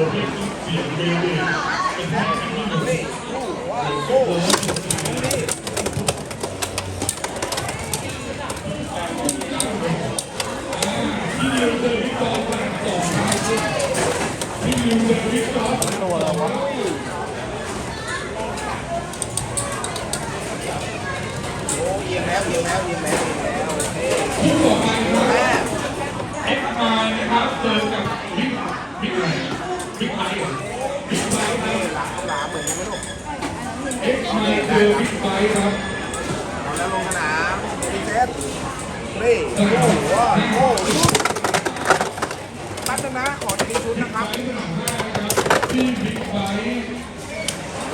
แล้วเอียงแล้วเอียงแล้วเอียงแล้วโอเคแม่เอ็กซ์มานะครับเจอ บิ๊กไบค์หลาหลาเหมือนกันไหมลูกเอ็กซ์มาเจอบิ๊กไบค์ครับเอาแล้วลงสนามรีเซ็ตเร่โอ้โหโอ้โหปั้นนะขอทีชุดนะครับที่บิ๊กไบค์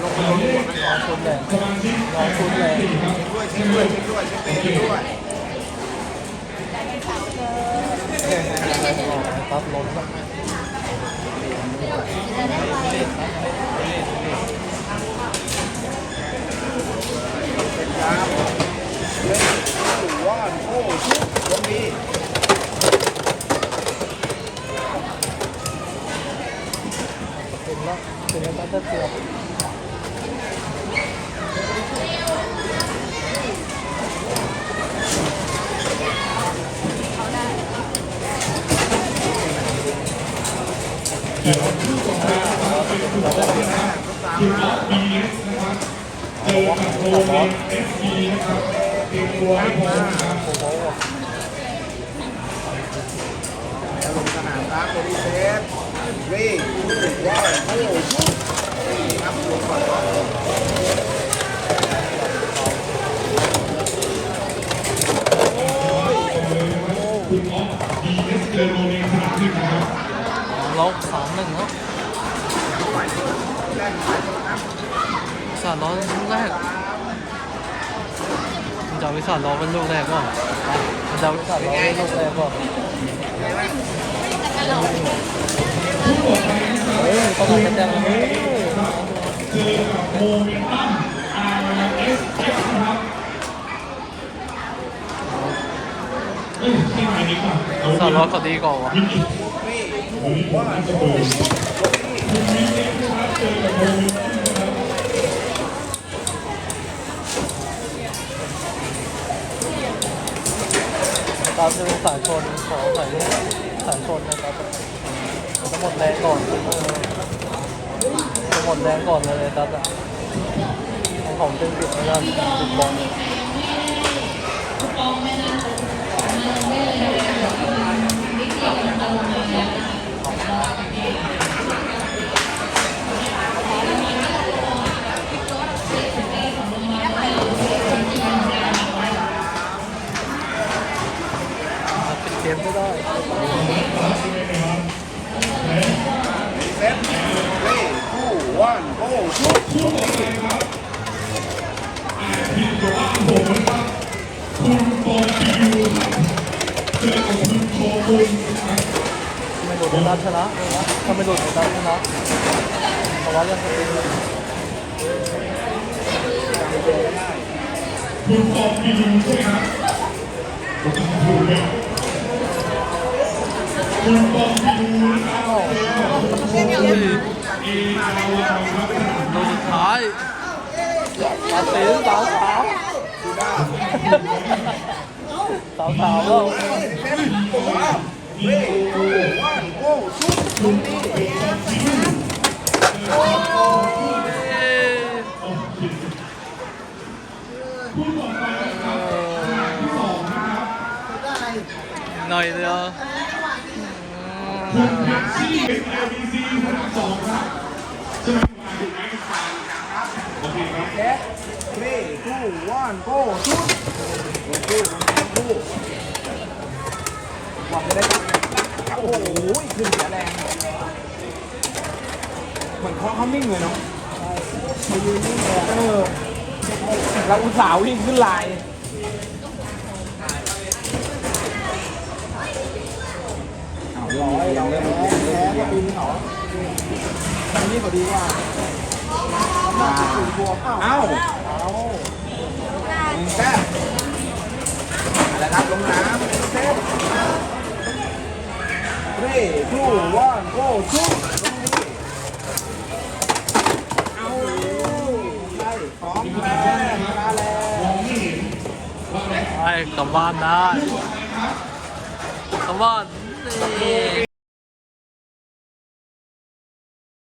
ลงลงหัวกันก่อนคุณและสมาชิกน้องคุณแหละด้วยเช็คด้วยเช็คด้วยเช็คเปย์ด้วยตัดล้นอะเป็นครับเล่นหรือว่าโอ้ชุดลงดี เป็นแล้วเป็นแล้วตัดเสียบ เดี๋ยวผู้กองการนะครับเป็นผู้กองการคุณออฟบีเอสนะครับเจอกับโรเลนเอสบีนะครับเตรียมตัวให้พร้อมนะครับอ้โหแล้วลงสนามครับรีเซ็ตเร่หรือว่าโอ้ชุดนี่ครับลงก่อนครับ คุณออฟบีเอสเจอโรเลนสนามหนึ่งนะครับ ลบสามหนึ่งแล้ววิสานล้อลูกแรกมันจะเอาวิสานล้อเป็นลูกแรกก่อนมันจะเอาวิสานล้อเป็นลูกแรกก่อนเฮ้ยต้องมาแจ้งเลยเจอกับโมเมนตัม RSX นะครับเอ้ยที่ไหนดีกว่าเอาวิสานล้อเขาดีกว่าวะวินอีกนี่วันนี้ ผมน่าจะเปิดคุณวินเอ็กซ์นะครับเจอกับโมเมนตัมนะครับตามจะเป็นสายชนขอสายสายชนนะครับจะหมดแรงก่อนจะหมดแรงก่อนเลยตัดอะของเป็นปิดไม่ได้ปิดบอลปิดเกมไม่ได้เซ็ตเร่คู่วันโอ้ชุดคู่ต่อไปครับผิดกับว่าผมนะครับคุณปองปิยูครับเจอกับคุณโชกุนนะครับไม่หลุดนด้านชนะเลยนะถ้าไม่หลุดนด้านชนะเพราะว่ายังเป็นคุณปองปิยูใช่ไหมครับ ผมจำถูกไหมคุณปองปิยูนะครับเจอกับคุณโชกุนเอราวาครับลูกสุดท้ายตัดสินสาวสาวสาวสาวแล้วเซ็ตว้าวเร่คู่วันโอ้ชุดลงดีหน่อยเดียว คุณแท็กซี่เป็น LBC สนามสองครับใช่ไหมโอเคครับเซ็ตเร่คู่วันโอ้ชุดลงคู่คู่หวังจะได้โอ้โหขึ้นเสียแรงเหมือนเขาเขานิ่งเลยเนาะเขายืนนิ่งเลยเออเราอุตส่าห์วิ่งขึ้นลาย ร้ยเราแพ้แพ้ก็บินเหรอันนี้พอดีกว่ามาถึงบวกเอ้าเอ้าแซ่บแะไรครับลงน้ำแซ่บเร่ทูว่านโก้ชุบลงนี้เใช่ของแพ้มาแล้วไปกลับบ้านได้กลับบ้าน Eh